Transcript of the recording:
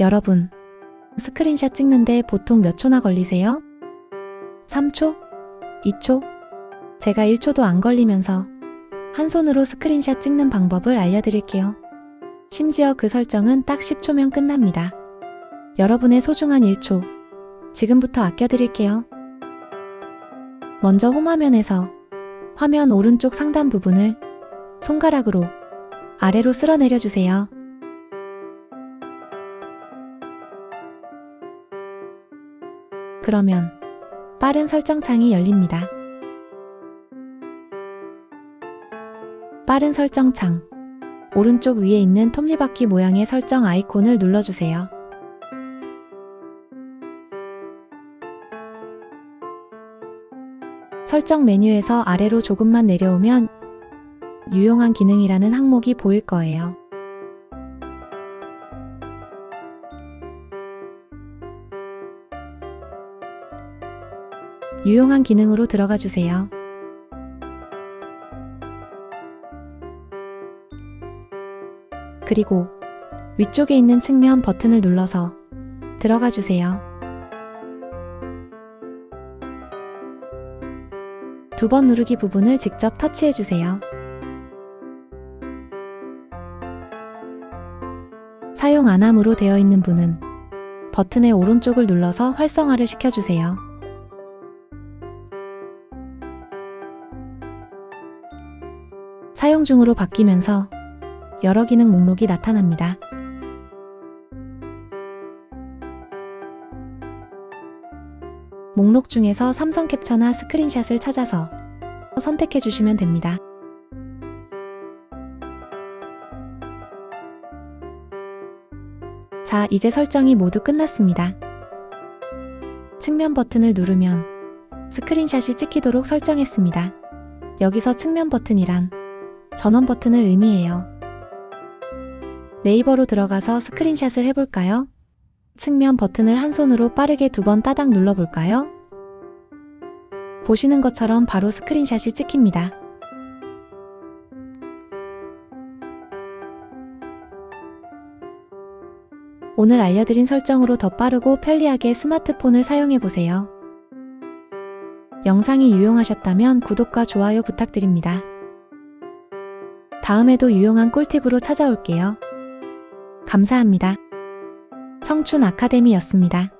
여러분, 스크린샷 찍는데 보통 몇 초나 걸리세요? 3초? 2초? 제가 1초도 안 걸리면서 한 손으로 스크린샷 찍는 방법을 알려드릴게요. 심지어 그 설정은 딱 10초면 끝납니다. 여러분의 소중한 1초, 지금부터 아껴드릴게요. 먼저 홈화면에서 화면 오른쪽 상단 부분을 손가락으로 아래로 쓸어 내려주세요. 그러면 빠른 설정 창이 열립니다. 빠른 설정 창. 오른쪽 위에 있는 톱니바퀴 모양의 설정 아이콘을 눌러주세요. 설정 메뉴에서 아래로 조금만 내려오면 유용한 기능이라는 항목이 보일 거예요. 유용한 기능으로 들어가 주세요. 그리고 위쪽에 있는 측면 버튼을 눌러서 들어가 주세요. 두 번 누르기 부분을 직접 터치해 주세요. 사용 안 함으로 되어 있는 분은 버튼의 오른쪽을 눌러서 활성화를 시켜주세요. 사용 중으로 바뀌면서 여러 기능 목록이 나타납니다. 목록 중에서 삼성 캡처나 스크린샷을 찾아서 선택해 주시면 됩니다. 자, 이제 설정이 모두 끝났습니다. 측면 버튼을 누르면 스크린샷이 찍히도록 설정했습니다. 여기서 측면 버튼이란 전원 버튼을 의미해요. 네이버로 들어가서 스크린샷을 해볼까요? 측면 버튼을 한 손으로 빠르게 두 번 따닥 눌러볼까요? 보시는 것처럼 바로 스크린샷이 찍힙니다. 오늘 알려드린 설정으로 더 빠르고 편리하게 스마트폰을 사용해보세요. 영상이 유용하셨다면 구독과 좋아요 부탁드립니다. 다음에도 유용한 꿀팁으로 찾아올게요. 감사합니다. 청춘 아카데미였습니다.